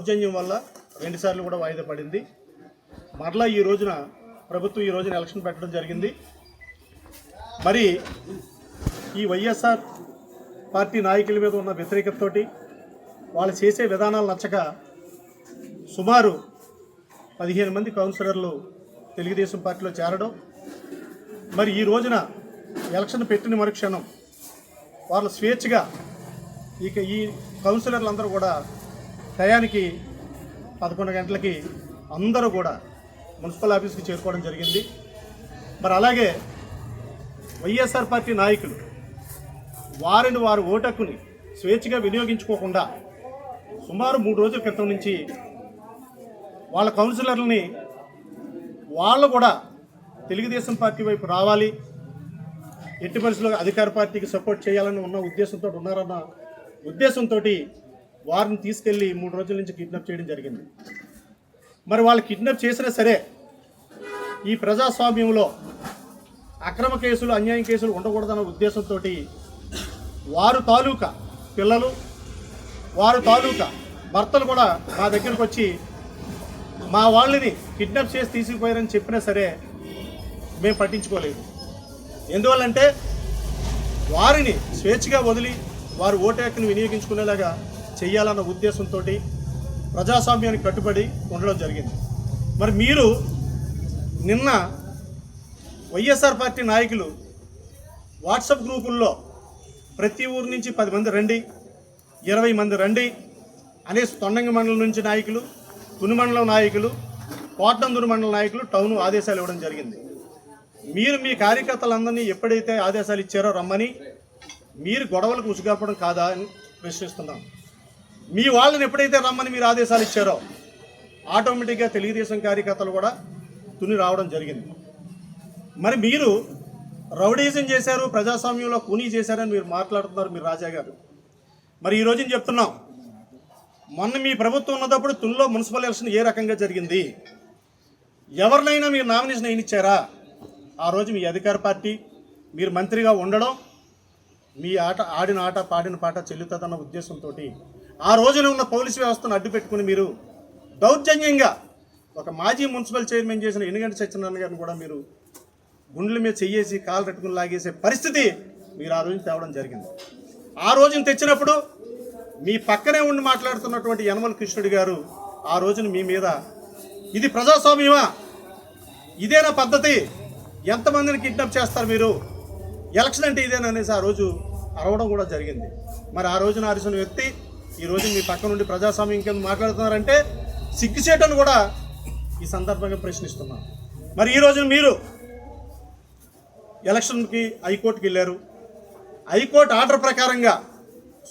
దౌర్జన్యం వల్ల రెండుసార్లు కూడా వాయిదా పడింది. మరలా ఈ రోజున ప్రభుత్వం ఈ రోజున ఎలక్షన్ పెట్టడం జరిగింది. మరి ఈ వైఎస్ఆర్ పార్టీ నాయకుల మీద ఉన్న వ్యతిరేకతతోటి వాళ్ళు చేసే విధానాలు నచ్చక సుమారు పదిహేను మంది కౌన్సిలర్లు తెలుగుదేశం పార్టీలో చేరడం. మరి ఈ రోజున ఎలక్షన్ పెట్టిన మరుక్షణం వాళ్ళు స్వేచ్ఛగా ఇక ఈ కౌన్సిలర్లు అందరూ కూడా టయానికి పదకొండు గంటలకి అందరూ కూడా మున్సిపల్ ఆఫీస్కి చేరుకోవడం జరిగింది. మరి అలాగే వైఎస్ఆర్ పార్టీ నాయకులు వారిని వారు ఓటక్కుని స్వేచ్ఛగా వినియోగించుకోకుండా సుమారు మూడు రోజుల క్రితం నుంచి వాళ్ళ కౌన్సిలర్లని వాళ్ళు కూడా తెలుగుదేశం పార్టీ వైపు రావాలి ఎట్టి పరిస్థితుల్లో అధికార పార్టీకి సపోర్ట్ చేయాలని ఉన్న ఉద్దేశంతో ఉన్నారన్న ఉద్దేశంతో వారిని తీసుకెళ్ళి మూడు రోజుల నుంచి కిడ్నాప్ చేయడం జరిగింది. మరి వాళ్ళు కిడ్నాప్ చేసినా సరే ఈ ప్రజాస్వామ్యంలో అక్రమ కేసులు అన్యాయం కేసులు ఉండకూడదన్న ఉద్దేశంతో వారు తాలూకా పిల్లలు వారు తాలూకా భర్తలు కూడా మా దగ్గరకు వచ్చి మా వాళ్ళని కిడ్నాప్ చేసి తీసుకుపోయారని చెప్పినా సరే మేము పట్టించుకోలేదు. ఎందువల్లంటే వారిని స్వేచ్ఛగా వదిలి వారు ఓటు హక్కును వినియోగించుకునేలాగా చేయాలన్న ఉద్దేశంతో ప్రజాస్వామ్యానికి కట్టుబడి ఉండడం జరిగింది. మరి మీరు నిన్న వైఎస్ఆర్ పార్టీ నాయకులు వాట్సాప్ గ్రూపుల్లో ప్రతి ఊరు నుంచి పది మంది రండి ఇరవై మంది రండి అనేసి తొండంగి మండలం నుంచి నాయకులు తుని మండలం నాయకులు కోటందురు మండల నాయకులు టౌన్ ఆదేశాలు ఇవ్వడం జరిగింది. మీరు మీ కార్యకర్తలందరినీ ఎప్పుడైతే ఆదేశాలు ఇచ్చారో రమ్మని మీరు గొడవలకు ఉసుగాపడం కాదా అని ప్రశ్నిస్తున్నాం. మీ వాళ్ళని ఎప్పుడైతే రమ్మని మీరు ఆదేశాలు ఇచ్చారో ఆటోమేటిక్గా తెలుగుదేశం కార్యకర్తలు కూడా తుని రావడం జరిగింది. మరి మీరు రౌడీజం చేశారు ప్రజాస్వామ్యంలో కూనీ చేశారని మీరు మాట్లాడుతున్నారు మీరు రాజా గారు. మరి ఈ రోజున చెప్తున్నాం మొన్న మీ ప్రభుత్వం ఉన్నప్పుడు తునిలో మున్సిపల్ ఎలక్షన్ ఏ రకంగా జరిగింది? ఎవరినైనా మీరు నామినేషన్ అయినిచ్చారా ఆ రోజు మీ అధికార పార్టీ మీరు మంత్రిగా ఉండడం మీ ఆట ఆడిన ఆట పాడిన పాట చెల్లుతుందన్న ఉద్దేశంతో ఆ రోజున ఉన్న పోలీసు వ్యవస్థను అడ్డు పెట్టుకుని మీరు దౌర్జన్యంగా ఒక మాజీ మున్సిపల్ చైర్మన్ చేసిన ఎన్నిగంట సత్యనారాయణ గారిని కూడా మీరు గుండెల మీద చెయ్యేసి కాలు పెట్టుకుని లాగేసే పరిస్థితి మీరు ఆ రోజున తేవడం జరిగింది. ఆ రోజున తెచ్చినప్పుడు మీ పక్కనే ఉండి మాట్లాడుతున్నటువంటి యనమల కృష్ణుడి గారు ఆ రోజున మీ మీద ఇది ప్రజాస్వామ్యమా? ఇదేనా పద్ధతి? ఎంతమందిని కిడ్నాప్ చేస్తారు మీరు? ఎలక్షన్ అంటే ఇదేనా? అనేసి ఆ రోజు అరవడం కూడా జరిగింది. మరి ఆ రోజున అరిసిన వ్యక్తి ఈరోజు మీ పక్క నుండి ప్రజాస్వామ్యం కింద మాట్లాడుతున్నారంటే సిగ్గుసేటను కూడా ఈ సందర్భంగా ప్రశ్నిస్తున్నాను. మరి ఈ రోజున మీరు ఎలక్షన్కి హైకోర్టుకి వెళ్ళారు. హైకోర్టు ఆర్డర్ ప్రకారంగా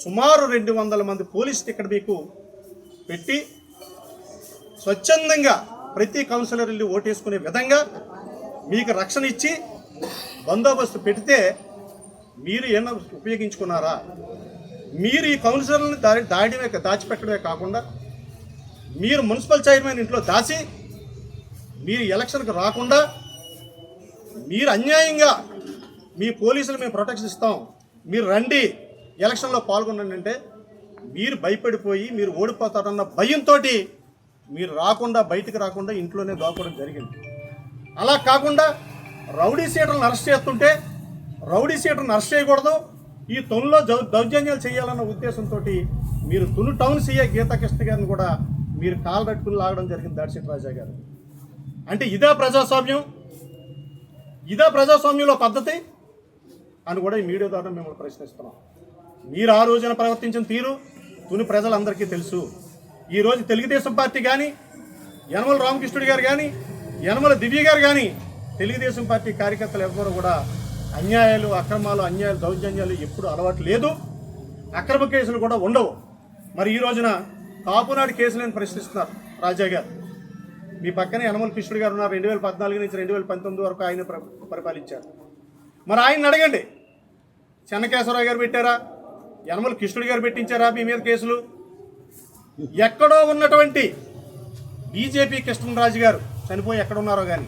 సుమారు రెండు వందల మంది పోలీసులు ఇక్కడ మీకు పెట్టి స్వచ్ఛందంగా ప్రతి కౌన్సిలర్ వెళ్ళి ఓటేసుకునే విధంగా మీకు రక్షణ ఇచ్చి బందోబస్తు పెడితే మీరు ఏమన్నా ఉపయోగించుకున్నారా? మీరు ఈ కౌన్సిలర్లను దాడి దాడిమే దాచిపెట్టడమే కాకుండా మీరు మున్సిపల్ చైర్మన్ ఇంట్లో దాచి మీరు ఎలక్షన్కి రాకుండా మీరు అన్యాయంగా మీ పోలీసులు మేము ప్రొటెక్షన్ ఇస్తాం మీరు రండి ఎలక్షన్లో పాల్గొనండి అంటే మీరు భయపడిపోయి మీరు ఓడిపోతారన్న భయంతో మీరు రాకుండా బయటికి రాకుండా ఇంట్లోనే దాక్కోవడం జరిగింది. అలా కాకుండా రౌడీ సీటర్లను అరెస్ట్ చేస్తుంటే రౌడీ సీటర్లను అరెస్ట్ చేయకూడదు ఈ తొనులో దౌ దౌర్జన్యాలు చేయాలన్న ఉద్దేశంతో మీరు తొను టౌన్ సీఏ గీతాకృష్ణ గారిని కూడా మీరు కాలు పట్టుకుని లాగడం జరిగింది దాడిశెట్టి రాజా గారు. అంటే ఇదే ప్రజాస్వామ్యం ఇదే ప్రజాస్వామ్యంలో పద్ధతి అని కూడా ఈ మీడియా ద్వారా మేము ప్రశ్నిస్తున్నాం. మీరు ఆ రోజున ప్రవర్తించిన తీరు తుని ప్రజలందరికీ తెలుసు. ఈరోజు తెలుగుదేశం పార్టీ కానీ యనమల రామకృష్ణుడి గారు కానీ యనమల దివ్య గారు కానీ తెలుగుదేశం పార్టీ కార్యకర్తలు ఎవ్వరూ కూడా అన్యాయాలు అక్రమాలు అన్యాయాలు దౌర్జన్యాలు ఎప్పుడు అలవాటు లేదు. అక్రమ కేసులు కూడా ఉండవు. మరి ఈ రోజున కాపునాడు కేసులను ప్రశ్నిస్తున్నారు రాజా గారు. మీ పక్కనే యనమల కృష్ణుడు గారు ఉన్నారు. రెండు వేల పద్నాలుగు నుంచి రెండు వేల పంతొమ్మిది వరకు ఆయన పరిపాలించారు. మరి ఆయన అడగండి. చెన్నకేశ్వరరావు గారు పెట్టారా? యనమల కృష్ణుడు గారు పెట్టించారా మీ మీద కేసులు? ఎక్కడో ఉన్నటువంటి బీజేపీ కృష్ణరాజు గారు చనిపోయి ఎక్కడ ఉన్నారో కానీ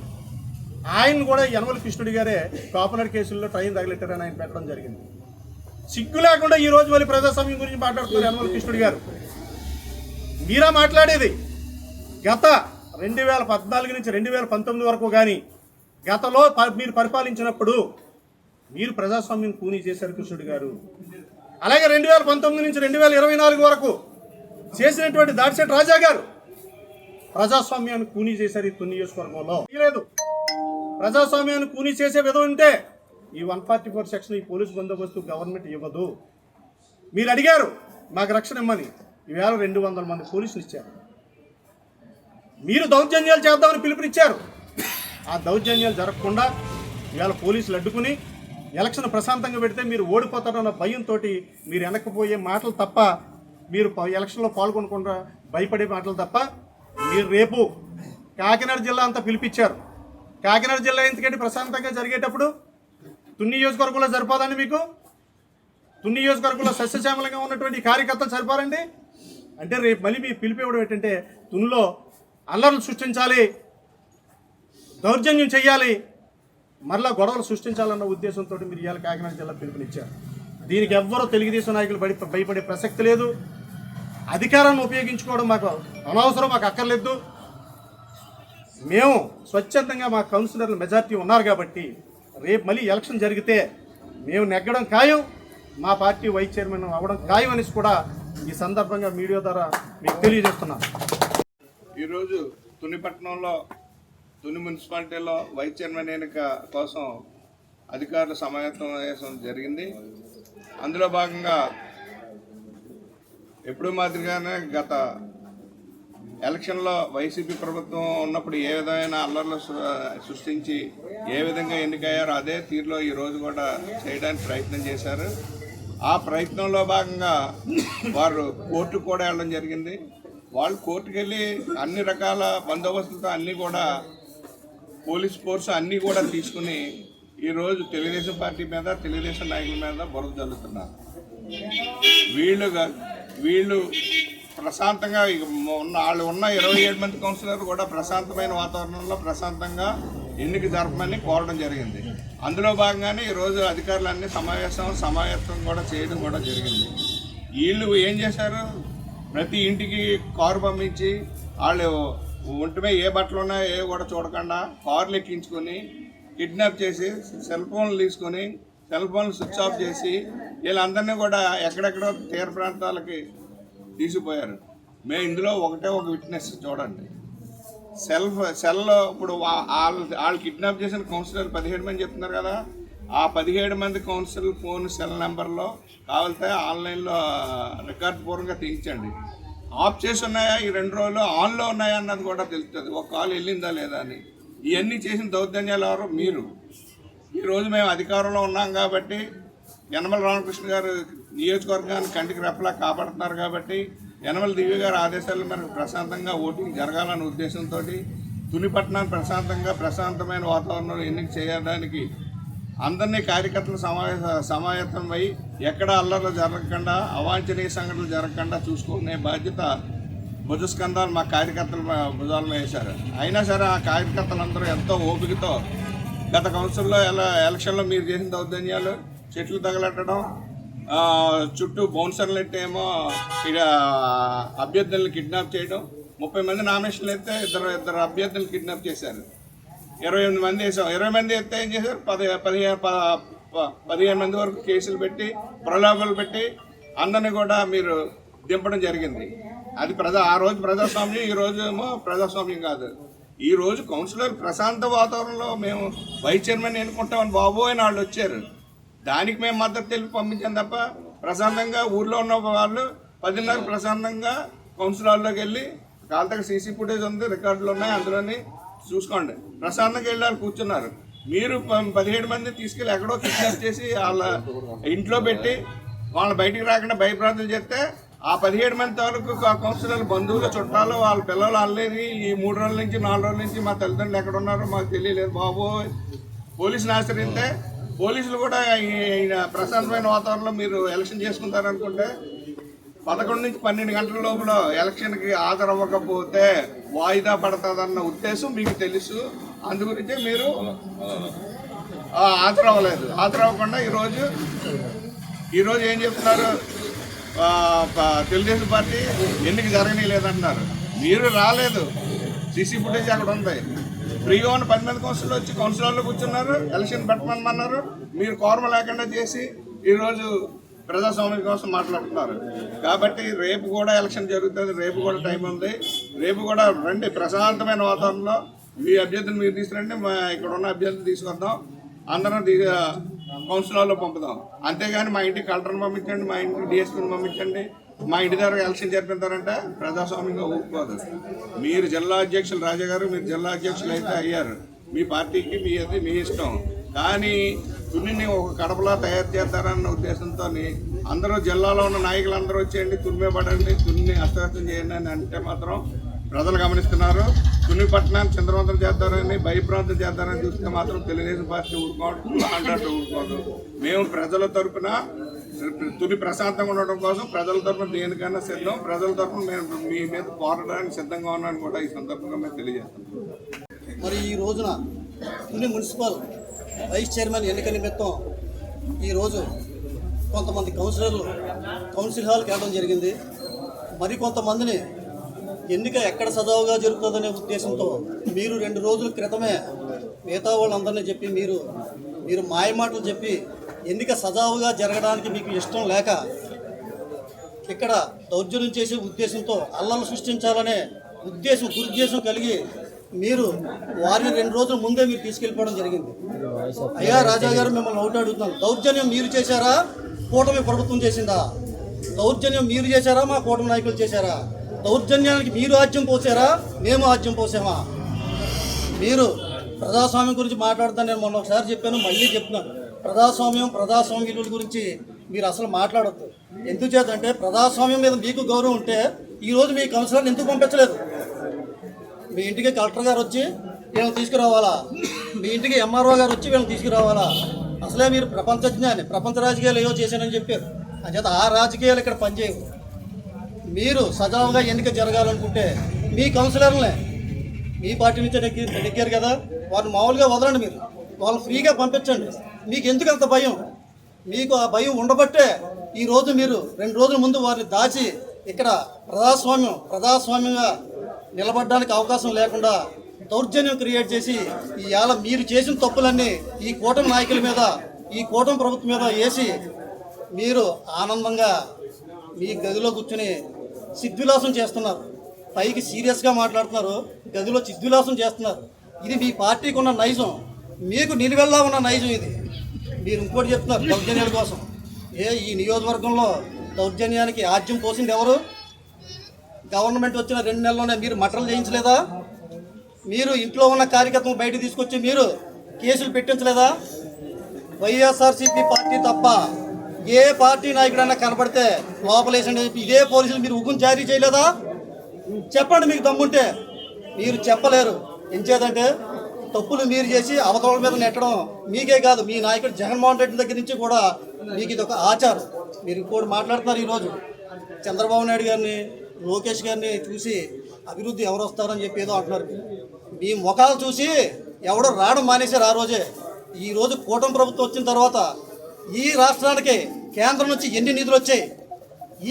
ఆయన కూడా యనమల కృష్ణుడి గారే కాపునర్ కేసుల్లో ట్రైన్ తగిలెట్టారని ఆయన పెట్టడం జరిగింది. సిగ్గు లేకుండా ఈ రోజు మళ్ళీ ప్రజాస్వామ్యం గురించి మాట్లాడుతున్నారు యనమల కృష్ణుడి గారు. మీరా మాట్లాడేది? గత రెండు వేల పద్నాలుగు నుంచి రెండు వేల పంతొమ్మిది వరకు కానీ గతలో ప- మీరు పరిపాలించినప్పుడు మీరు ప్రజాస్వామ్యం కూనీ చేశారు కృష్ణుడు గారు. అలాగే రెండు వేల పంతొమ్మిది నుంచి రెండు వేల ఇరవై నాలుగు వరకు చేసినటువంటి దాడిశెట్ రాజా గారు ప్రజాస్వామ్యాన్ని కూనీ చేశారు ఈ తుని నియోజకవర్గంలో. లేదు ప్రజాస్వామ్యాన్ని కూనీ చేసే విధం ఉంటే ఈ వన్ ఫార్టీ ఫోర్ సెక్షన్ ఈ పోలీస్ బందోబస్తు గవర్నమెంట్ ఇవ్వదు. మీరు అడిగారు మాకు రక్షణ ఇమ్మని. ఈవేళ రెండు వందల మంది పోలీసులు ఇచ్చారు. మీరు దౌర్జన్యాలు చేద్దామని పిలుపునిచ్చారు. ఆ దౌర్జన్యాలు జరగకుండా ఇవాళ పోలీసులు అడ్డుకుని ఎలక్షన్ ప్రశాంతంగా పెడితే మీరు ఓడిపోతారన్న భయంతో మీరు వెనక్కిపోయే మాటలు తప్ప మీరు ప- ఎలక్షన్లో పాల్గొనకుండా భయపడే మాటలు తప్ప మీరు రేపు కాకినాడ జిల్లా అంతా పిలిపించారు. కాకినాడ జిల్లా ఎందుకంటే ప్రశాంతంగా జరిగేటప్పుడు తున్ని నియోజకవర్గంలో సరిపోదండి మీకు? తున్ని నియోజకవర్గంలో సస్యశ్యామలంగా ఉన్నటువంటి కార్యకర్తలు సరిపోరండి? అంటే రేపు మళ్ళీ మీ పిలిపివ్వడం ఏంటంటే తునిలో అల్లర్లు సృష్టించాలి దౌర్జన్యం చేయాలి మరలా గొడవలు సృష్టించాలన్న ఉద్దేశంతో మీరు ఇవాళ కాకినాడ జిల్లా పిలుపునిచ్చారు. దీనికి ఎవ్వరూ తెలుగుదేశం నాయకులు బడి భయపడే ప్రసక్తి లేదు. అధికారాన్ని ఉపయోగించుకోవడం మాకు అనవసరం మాకు అక్కర్లేదు. మేము స్వచ్ఛందంగా మా కౌన్సిలర్లు మెజార్టీ ఉన్నారు కాబట్టి రేపు మళ్ళీ ఎలక్షన్ జరిగితే మేము నెగ్గడం ఖాయం మా పార్టీ వైస్ చైర్మన్ అవ్వడం ఖాయం అనేసి కూడా ఈ సందర్భంగా మీడియా ద్వారా మీకు తెలియజేస్తున్నాను. ఈరోజు తునిపట్నంలో తుని మున్సిపాలిటీలో వైస్ చైర్మన్ ఎన్నిక కోసం అధికారుల సమావేశం జరిగింది. అందులో భాగంగా ఎప్పుడు మాదిరిగానే గత ఎలక్షన్లో వైసీపీ ప్రభుత్వం ఉన్నప్పుడు ఏ విధమైన అల్లర్లు సృష్టించి ఏ విధంగా ఎన్నికయ్యారో అదే తీరులో ఈరోజు కూడా చేయడానికి ప్రయత్నం చేశారు. ఆ ప్రయత్నంలో భాగంగా వారు కోర్టుకు కూడా వెళ్ళడం జరిగింది. వాళ్ళు కోర్టుకు వెళ్ళి అన్ని రకాల బందోబస్తులతో అన్నీ కూడా పోలీస్ ఫోర్స్ అన్నీ కూడా తీసుకుని ఈరోజు తెలుగుదేశం పార్టీ మీద తెలుగుదేశం నాయకుల మీద బురద జల్లుతున్నారు. వీళ్ళుగా వీళ్ళు ప్రశాంతంగా ఉన్న వాళ్ళు ఉన్న ఇరవై ఏడు మంది కౌన్సిలర్ కూడా ప్రశాంతమైన వాతావరణంలో ప్రశాంతంగా ఎన్నిక జరపమని కోరడం జరిగింది. అందులో భాగంగానే ఈరోజు అధికారులన్నీ సమావేశం సమావేశం కూడా చేయడం కూడా జరిగింది. వీళ్ళు ఏం చేశారు? ప్రతి ఇంటికి కారు పంపించి వాళ్ళు ఒంటిమే ఏ బట్టలు ఉన్నాయో ఏ కూడా చూడకుండా కార్లు ఎక్కించుకొని కిడ్నాప్ చేసి సెల్ ఫోన్లు తీసుకొని సెల్ ఫోన్లు స్విచ్ ఆఫ్ చేసి వీళ్ళందరినీ కూడా ఎక్కడెక్కడో తీర ప్రాంతాలకి తీసుకుపోయారు మేము ఇందులో ఒకటే ఒక విట్నెస్ చూడండి. సెల్ సెల్లో ఇప్పుడు వా- వాళ్ళు వాళ్ళు కిడ్నాప్ చేసిన కౌన్సిలర్ పదిహేడు మంది చెప్తున్నారు కదా. ఆ పదిహేడు మంది కౌన్సిల్ ఫోన్ సెల్ నెంబర్లో కావాలితే ఆన్లైన్లో రికార్డ్ పూర్వకంగా తీయించండి. ఆఫ్ చేసి ఉన్నాయా? ఈ రెండు రోజులు ఆన్లో ఉన్నాయా అన్నది కూడా తెలుస్తుంది. ఒక కాల్ వెళ్ళిందా లేదా అని. ఇవన్నీ చేసిన దౌర్జన్యాలు ఎవరు? మీరు. ఈరోజు మేము అధికారంలో ఉన్నాం కాబట్టి యనమల రామకృష్ణ గారు నియోజకవర్గాన్ని కంటికి రెప్పలా కాపాడుతున్నారు కాబట్టి యనమల దివ్య గారి ఆదేశాల మేరకు ప్రశాంతంగా ఓటింగ్ జరగాలనే ఉద్దేశంతో తునిపట్నాన్ని ప్రశాంతంగా ప్రశాంతమైన వాతావరణంలో ఎన్నిక చేయడానికి అందరినీ కార్యకర్తలు సమావేశ సమాయత్తమై ఎక్కడ అల్లర్లు జరగకుండా అవాంఛనీయ సంఘటనలు జరగకుండా చూసుకునే బాధ్యత భుజస్కంధాలు మా కార్యకర్తలు మా భుజాలను వేశారు. అయినా సరే ఆ కార్యకర్తలందరూ ఎంతో ఓపికతో గత కౌన్సిల్లో ఎలా ఎలక్షన్లో మీరు చేసిన దౌర్జన్యాలు చెట్లు తగలెట్టడం చుట్టూ బౌన్సర్లు ఎట్టేమో ఇక అభ్యర్థులను కిడ్నాప్ చేయడం. ముప్పై మంది నామినేషన్లు అయితే ఇద్దరు ఇద్దరు అభ్యర్థులను కిడ్నాప్ చేశారు. ఇరవై ఎనిమిది మంది వేసాం. ఇరవై మంది ఎత్తే ఏం చేశారు? పది పదిహేను పదిహేను మంది వరకు కేసులు పెట్టి ప్రలోభాలు పెట్టి అందరినీ కూడా మీరు దింపడం జరిగింది. అది ప్రజా ఆ రోజు ప్రజాస్వామ్యం ఈ రోజు ఏమో ప్రజాస్వామ్యం కాదు. ఈ రోజు కౌన్సిలర్ ప్రశాంత వాతావరణంలో మేము వైస్ చైర్మన్ ఎన్నుకుంటామని బాబు అని వాళ్ళు వచ్చారు. దానికి మేము మద్దతు తెలిపి పంపించాం తప్ప ప్రశాంతంగా ఊర్లో ఉన్న వాళ్ళు పదిన్నర ప్రశాంతంగా కౌన్సిల్ హాల్లోకి వెళ్ళి కాలతగా సీసీ ఫుటేజ్ ఉంది రికార్డులు ఉన్నాయి అందులోని చూసుకోండి. ప్రశాంతంగా వెళ్ళి వాళ్ళు కూర్చున్నారు. మీరు ప- పదిహేడు మంది తీసుకెళ్ళి ఎక్కడో కిడ్నాప్ చేసి వాళ్ళ ఇంట్లో పెట్టి వాళ్ళని బయటికి రాకుండా భయప్రాంతం చేస్తే ఆ పదిహేడు మంది తాలూకు ఆ కౌన్సిలర్ బంధువులు చుట్టాలు వాళ్ళ పిల్లలు వాళ్ళని ఈ మూడు రోజుల నుంచి నాలుగు రోజుల నుంచి మా తల్లిదండ్రులు ఎక్కడ ఉన్నారో మాకు తెలియలేదు. బాబు పోలీసుని ఆశ్రయిస్తే పోలీసులు కూడా ఈయన ప్రశాంతమైన వాతావరణంలో మీరు ఎలక్షన్ చేసుకుంటారనుకుంటే పదకొండు నుంచి పన్నెండు గంటల లోపల ఎలక్షన్కి హాజరవ్వకపోతే వాయిదా పడుతుందన్న ఉద్దేశం మీకు తెలుసు. అందు గురించి మీరు అవ్వలేదు హాజరవ్వలేదు. హాజరవ్వకుండా ఈరోజు ఈరోజు ఏం చెప్తున్నారు? తెలుగుదేశం పార్టీ ఎన్నిక జరగనీ లేదంటున్నారు మీరు రాలేదు. సీసీ ఫుటేజ్ అక్కడ ఉంది. ఫ్రీగా ఉన్న పది మంది కౌన్సిల్ వచ్చి కౌన్సిలర్లు కూర్చున్నారు ఎలక్షన్ పెట్టమన్నారు మీరు కోరమ లేకుండా చేసి ఈరోజు ప్రజాస్వామ్యం కోసం మాట్లాడుతున్నారు. కాబట్టి రేపు కూడా ఎలక్షన్ జరుగుతుంది రేపు కూడా టైం ఉంది. రేపు కూడా రండి ప్రశాంతమైన వాతావరణంలో. మీ అభ్యర్థిని మీరు తీసుకురండి మా ఇక్కడ ఉన్న అభ్యర్థిని తీసుకొద్దాం. అందరం కౌన్సిలర్లో పంపుదాం. అంతేగాని మా ఇంటికి కలెక్టర్ని పంపించండి మా ఇంటికి డిఎస్పీని పంపించండి. మా ఇంటి దగ్గర ఎలక్షన్ జరిపినారంటే ప్రజాస్వామ్యంగా ఊపుకోదు. మీరు జిల్లా అధ్యక్షులు రాజా గారు మీరు జిల్లా అధ్యక్షులు అయితే అయ్యారు. మీ పార్టీకి మీ అది మీ ఇష్టం. కానీ తుమ్మిని ఒక కడపలా తయారు చేస్తారన్న ఉద్దేశంతో అందరూ జిల్లాలో ఉన్న నాయకులు అందరూ వచ్చేయండి తుమ్మే పడండి తున్ని హస్తగతం చేయండి అని అంటే మాత్రం ప్రజలు గమనిస్తున్నారు. తుని పట్టణాన్ని చంద్రవంతం చేస్తారని భయప్రాంతం చేస్తారని చూస్తే మాత్రం తెలుగుదేశం పార్టీ ఊరుకోవడం అంటారు ఊరుకోవడం మేము ప్రజల తరపున తుని ప్రశాంతంగా ఉండడం కోసం ప్రజల తరఫున దేనికైనా సిద్ధం. ప్రజల తరఫున మేము మీ మీద పోరాడడానికి సిద్ధంగా ఉన్నాను కూడా ఈ సందర్భంగా మేము తెలియజేస్తాం. మరి ఈ రోజున తుని మున్సిపల్ వైస్ చైర్మన్ ఎన్నిక నిమిత్తం ఈరోజు కొంతమంది కౌన్సిలర్లు కౌన్సిల్ హాల్కి వెళ్ళడం జరిగింది. మరి కొంతమందిని ఎన్నిక ఎక్కడ సజావుగా జరుగుతుందనే ఉద్దేశంతో మీరు రెండు రోజుల క్రితమే మిగతా వాళ్ళందరినీ చెప్పి మీరు మీరు మాయమాటలు చెప్పి ఎన్నిక సజావుగా జరగడానికి మీకు ఇష్టం లేక ఇక్కడ దౌర్జన్యం చేసే ఉద్దేశంతో అల్లలు సృష్టించాలనే ఉద్దేశం దురుద్దేశం కలిగి మీరు వారిని రెండు రోజుల ముందే మీరు తీసుకెళ్ళిపోవడం జరిగింది. అయ్యా రాజా గారు మిమ్మల్ని ఒకటి అడుగుతున్నాను. దౌర్జన్యం మీరు చేశారా? కూటమి ప్రభుత్వం చేసిందా? దౌర్జన్యం మీరు చేశారా? మా కూటమి నాయకులు చేశారా? దౌర్జన్యానికి మీరు ఆజ్యం పోసారా? మేము ఆజ్యం పోసామా? మీరు ప్రజాస్వామ్యం గురించి మాట్లాడుతాను. నేను మొన్న ఒకసారి చెప్పాను మళ్ళీ చెప్తున్నాను. ప్రజాస్వామ్యం ప్రజాస్వామ్య విలువల గురించి మీరు అసలు మాట్లాడొద్దు. ఎందుచేతంటే ప్రజాస్వామ్యం మీద మీకు గౌరవం ఉంటే ఈరోజు మీ కౌన్సిలర్ని ఎందుకు పంపించలేదు? మీ ఇంటికి కలెక్టర్ గారు వచ్చి వీళ్ళని తీసుకురావాలా? మీ ఇంటికి ఎంఆర్ఓ గారు వచ్చి వీళ్ళని తీసుకురావాలా? అసలే మీరు ప్రపంచ జ్ఞాని ప్రపంచ రాజకీయాలు ఏవో చేశానని చెప్పారు. అంచేత ఆ రాజకీయాలు ఇక్కడ పనిచేయవు. మీరు సజావుగా ఎన్నిక జరగాలనుకుంటే మీ కౌన్సిలర్లే మీ పార్టీ నుంచే దగ్గర కదా? వారిని మామూలుగా వదలండి మీరు. వాళ్ళని ఫ్రీగా పంపించండి. మీకు ఎందుకు అంత భయం? మీకు ఆ భయం ఉండబట్టే ఈరోజు మీరు రెండు రోజుల ముందు వారిని దాచి ఇక్కడ ప్రజాస్వామ్యం ప్రజాస్వామ్యంగా నిలబడడానికి అవకాశం లేకుండా దౌర్జన్యం క్రియేట్ చేసి ఇవాళ మీరు చేసిన తప్పులన్నీ ఈ కూటమి నాయకుల మీద ఈ కూటమి ప్రభుత్వం మీద వేసి మీరు ఆనందంగా మీ గదిలో కూర్చుని సిద్విలాసం చేస్తున్నారు. పైకి సీరియస్గా మాట్లాడుతున్నారు. గదిలో సిద్విలాసం చేస్తున్నారు. ఇది మీ పార్టీకి ఉన్న నైజం. మీకు నిలువెల్లా ఉన్న నైజం ఇది. మీరు ఇంకోటి చెప్తున్నారు దౌర్జన్యాల కోసం. ఏ ఈ నియోజకవర్గంలో దౌర్జన్యానికి ఆజ్యం పోసింది ఎవరు? గవర్నమెంట్ వచ్చిన రెండు నెలల్లోనే మీరు మటలు చేయించలేదా? మీరు ఇంట్లో ఉన్న కార్యకర్తలు బయట తీసుకొచ్చి మీరు కేసులు పెట్టించలేదా? వైఎస్ఆర్సీపీ పార్టీ తప్ప ఏ పార్టీ నాయకుడైనా కనపడితే లోపలేసండి ఇదే పోలీసులు మీరు ఉగ్గును జారీ చేయలేదా? చెప్పండి మీకు దమ్ముంటే. మీరు చెప్పలేరు. ఎంచేదంటే తప్పులు మీరు చేసి అవతల మీద నెట్టడం మీకే కాదు. మీ నాయకుడు జగన్మోహన్ రెడ్డి దగ్గర నుంచి కూడా మీకు ఇది ఒక ఆచారం. మీరు ఇంకోటి మాట్లాడుతున్నారు ఈరోజు. చంద్రబాబు నాయుడు గారిని లోకేష్ గారిని చూసి అభివృద్ధి ఎవరు వస్తారని చెప్పి ఏదో అంటున్నారు. మీ ముఖాలు చూసి ఎవడో రావడం మానేశారు ఆ రోజే. ఈ రోజు కూటమి ప్రభుత్వం వచ్చిన తర్వాత ఈ రాష్ట్రానికి కేంద్రం నుంచి ఎన్ని నిధులు వచ్చాయి?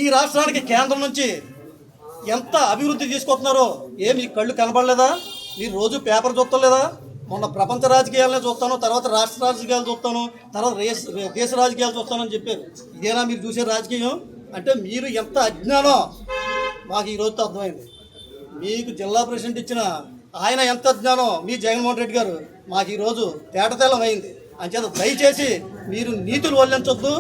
ఈ రాష్ట్రానికి కేంద్రం నుంచి ఎంత అభివృద్ధి తీసుకొస్తున్నారో ఏమి కళ్ళు కనబడలేదా? మీరు రోజు పేపర్ చూస్తలేదా? మొన్న ప్రపంచ రాజకీయాలనే చూస్తాను తర్వాత రాష్ట్ర రాజకీయాలు చూస్తాను తర్వాత రేస్ దేశ రాజకీయాలు చూస్తానని చెప్పారు. ఇదేనా మీరు చూసే రాజకీయం? అంటే మీరు ఎంత అజ్ఞానం మాకు ఈరోజుతో అర్థమైంది. మీకు జిల్లా ప్రెసిడెంట్ ఇచ్చిన ఆయన ఎంత అజ్ఞానం మీ జగన్మోహన్ రెడ్డి గారు మాకు ఈరోజు తేటతేలం అయింది. అంచేత దయచేసి మీరు నీతులు వల్లించొద్దు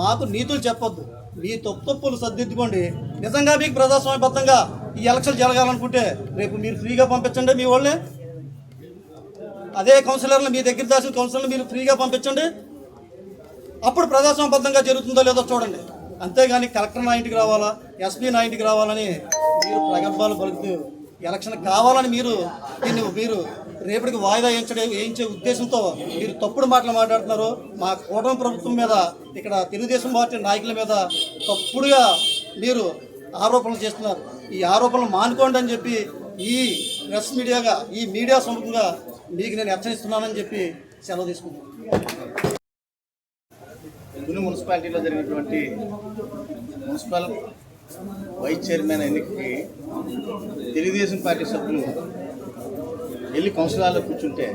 మాకు నీతులు చెప్పొద్దు. మీ తప్పు తప్పులు సర్దిద్దుకోండి. నిజంగా మీకు ప్రజాస్వామ్యబద్ధంగా ఈ ఎలక్షన్ జరగాలనుకుంటే రేపు మీరు ఫ్రీగా పంపించండి మీ వాళ్ళే అదే కౌన్సిలర్లు మీ దగ్గర దాచిన కౌన్సిలర్లు మీరు ఫ్రీగా పంపించండి. అప్పుడు ప్రజాసంబద్ధంగా జరుగుతుందో లేదో చూడండి. అంతేగాని కలెక్టర్ నా ఇంటికి రావాలా ఎస్పీ నా ఇంటికి రావాలని మీరు ప్రగల్భాలు పలుకుతూ ఎలక్షన్ కావాలని మీరు దీన్ని మీరు రేపటికి వాయిదా వేయించడం వేయించే ఉద్దేశంతో మీరు తప్పుడు మాటలు మాట్లాడుతున్నారు. మా కూటమి ప్రభుత్వం మీద ఇక్కడ తెలుగుదేశం పార్టీ నాయకుల మీద తప్పుడుగా మీరు ఆరోపణలు చేస్తున్నారు. ఈ ఆరోపణలు మానుకోండి అని చెప్పి ఈ ప్రెస్ మీడియాగా ఈ మీడియా సముఖంగా మీకు నేను హెచ్చరిస్తున్నానని చెప్పి సెలవు తీసుకుంటాను. తుని మున్సిపాలిటీలో జరిగినటువంటి మున్సిపల్ వైస్ చైర్మన్ ఎన్నికకి తెలుగుదేశం పార్టీ సభ్యులు వెళ్ళి కౌన్సిలర్లో కూర్చుంటే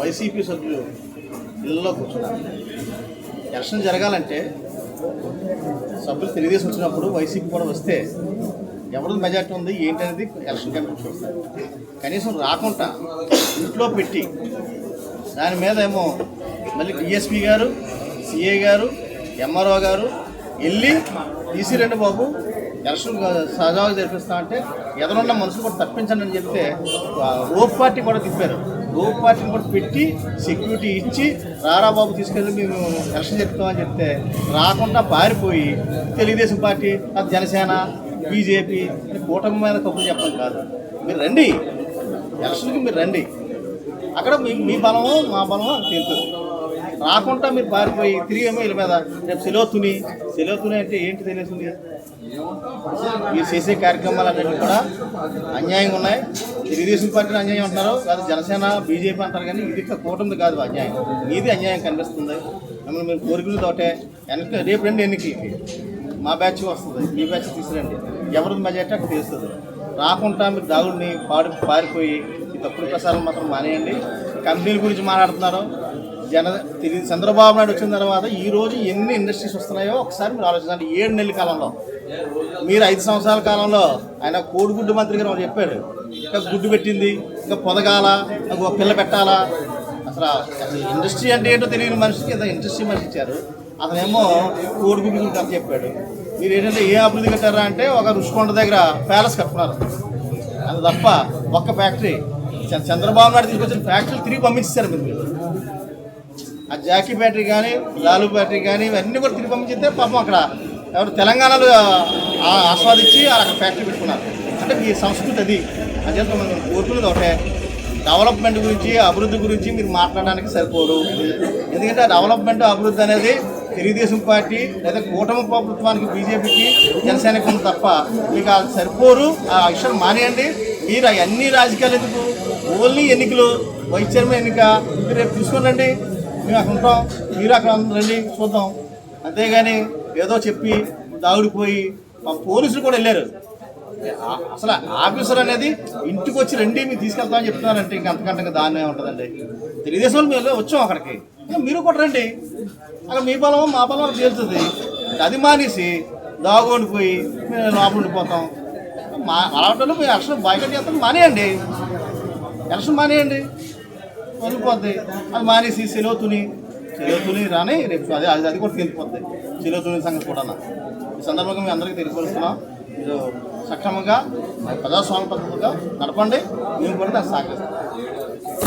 వైసీపీ సభ్యులు ఇళ్ళలో కూర్చున్నారు. ఎలక్షన్ జరగాలంటే సభ్యులు తెలుగుదేశం వచ్చినప్పుడు వైసీపీ కూడా వస్తే ఎవరిది మెజార్టీ ఉంది ఏంటనేది ఎలక్షన్ కమిషన్ చూస్తారు. కనీసం రాకుండా ఇంట్లో పెట్టి దాని మీద ఏమో మళ్ళీ డిఎస్పీ గారు సిఏ గారు ఎంఆర్ఓ గారు వెళ్ళి తీసిరండి బాబు ఎలక్షన్ సజావుగా జరిపిస్తా అంటే ఎదరున్న మనుషులు కూడా తప్పించండి అని చెప్తే ఆ, రోప్ పార్టీ కూడా తిప్పారు. రోప్ పార్టీని కూడా పెట్టి సెక్యూరిటీ ఇచ్చి రారా బాబు తీసుకెళ్ళి మేము ఎలక్షన్ చెప్తామని చెప్తే రాకుండా పారిపోయి తెలుగుదేశం పార్టీ అది జనసేన బీజేపీ కూటమి మీద కబుర్లు చెప్పడం కాదు. మీరు రండి. ఎలక్షన్కి మీరు రండి. అక్కడ మీ మీ బలము మా బలము అని తెలుస్తుంది రాకుండా మీరు పారిపోయి తిరిగి ఏమో వీళ్ళ మీద రేపు సెలవుతుని సెలవుతుని అంటే ఏంటి తెలియస్తుంది మీరు చేసే కార్యక్రమాలు కార్యక్రమాలన్నింటినీ కూడా అన్యాయంగా ఉన్నాయి. తెలుగుదేశం పార్టీని అన్యాయం అంటున్నారు. కాదు జనసేన బీజేపీ అంటారు కానీ ఇది కూటమిది కాదు అన్యాయం. ఇది అన్యాయం కనిపిస్తుంది. మిమ్మల్ని మీరు కోరికలు తోటే వెనక రేపు రెండు ఎన్నికలకి. మా బ్యాచ్ వస్తుంది. మీ బ్యాచ్ తీసుకురండి. ఎవరిది మెజార్టీ అక్కడ తీస్తుంది రాకుండా మీరు దాగుడిని పాడు పారిపోయి ఈ తప్పుడు ప్రసారం మాత్రం మానేయండి. కంపెనీల గురించి మాట్లాడుతున్నారు. జన తిరిగి చంద్రబాబు నాయుడు వచ్చిన తర్వాత ఈ రోజు ఎన్ని ఇండస్ట్రీస్ వస్తున్నాయో ఒకసారి మీరు ఆలోచించండి. ఏడు నెలల కాలంలో. మీరు ఐదు సంవత్సరాల కాలంలో ఆయన కోడిగుడ్డు మంత్రి గారు చెప్పాడు. ఇంకా గుడ్డు పెట్టింది ఇంకా పొదగాల ఇంకా ఒక పిల్ల పెట్టాలా? అసలు అసలు ఇండస్ట్రీ అంటే ఏంటో తెలియని మనిషికి ఇంత ఇండస్ట్రీ మనిషి ఇచ్చారు. అతనేమో కోడిగుడ్డు గురించి కథ చెప్పాడు. మీరు ఏంటంటే ఏ అభివృద్ధి కట్టారా అంటే ఒక రుషికొండ దగ్గర ప్యాలెస్ కట్టుకున్నారు. అది తప్ప ఒక్క ఫ్యాక్టరీ. చ- చంద్రబాబు నాయుడు తీసుకొచ్చిన ఫ్యాక్టరీ తిరిగి పంపించారు మీరు. ఆ జాకీ బ్యాటరీ కానీ లాలు బ్యాటరీ కానీ ఇవన్నీ కూడా తిరిగి పంపించితే పాపం అక్కడ ఎవరు తెలంగాణలో ఆస్వాదించి ఆ అక్కడ ఫ్యాక్టరీ పెట్టుకున్నారు. అంటే మీ సంస్కృతి అది. అని మనం కోరుకునేది ఒకటే. డెవలప్మెంట్ గురించి అభివృద్ధి గురించి మీరు మాట్లాడడానికి సరిపోరు ఎందుకంటే డెవలప్మెంట్ అభివృద్ధి అనేది తెలుగుదేశం పార్టీ లేదా కూటమి ప్రభుత్వానికి బీజేపీకి జనసేనకు ఉంది తప్ప మీకు అది సరిపోరు ఆ విషయం మానేయండి. మీరు అన్ని రాజకీయాలు ఎందుకు? ఓన్లీ ఎన్నికలు. వైస్ చైర్మన్ ఎన్నిక. రేపు తీసుకుని రండి. మేము అక్కడ ఉంటాం. మీరు అక్కడ రండి. చూద్దాం. అంతేగాని ఏదో చెప్పి దాగుడిపోయి మా పోలీసులు కూడా వెళ్ళారు. అసలు ఆఫీసర్ అనేది ఇంటికి వచ్చి రండి మీరు తీసుకెళ్తామని చెప్తున్నారంటే ఇంక అంతకంటే ఇంకా దాన్నే ఉంటుందండి. తెలుగుదేశం వాళ్ళు మేము వచ్చాం అక్కడికి. మీరు కూడా రండి. అలా మీ బలం మా బలం తేలుతుంది. అది మానేసి దాగుండిపోయి మేము లోపల ఉండిపోతాం. మా అలాంటి మీరు ఎలక్షన్ బాయ్కట్ చేస్తాం మానేయండి. ఎలక్షన్ మానేయండి. వదిలిపోద్ది అది మానేసి సెలవుతుని సెలవుతుని రాని రేపు అదే అది అది కూడా తేలిపోద్ది. సెలవుతుని సంగతి కూడా ఈ సందర్భంగా మీ అందరికీ తెలియపరుస్తున్నాం. మీరు సక్రమంగా ప్రజాస్వామ్య పద్ధతిగా నడపండి. మేము కూడా దాన్ని సహకరిస్తాం.